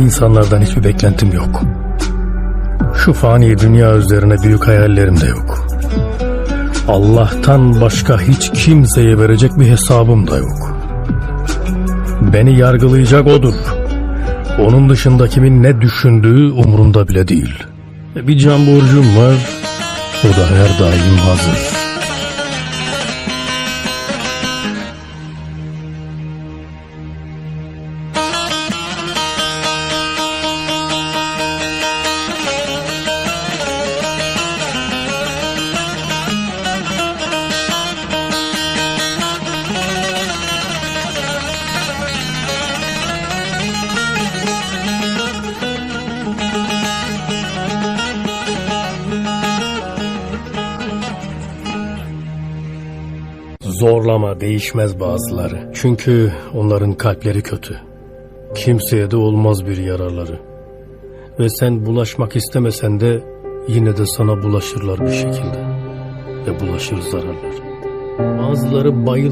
İnsanlardan hiçbir beklentim yok. Şu fani dünya üzerine büyük hayallerim de yok. Allah'tan başka hiç kimseye verecek bir hesabım da yok. Beni yargılayacak odur. Onun dışında kimin ne düşündüğü umurumda bile değil. Bir can borcum var, o da her daim hazır. Zorlama değişmez bazıları. Çünkü onların kalpleri kötü. Kimseye de olmaz bir yararları. Ve sen bulaşmak istemesen de yine de sana bulaşırlar bir şekilde. Ve bulaşır zararlar. Bazıları bayıl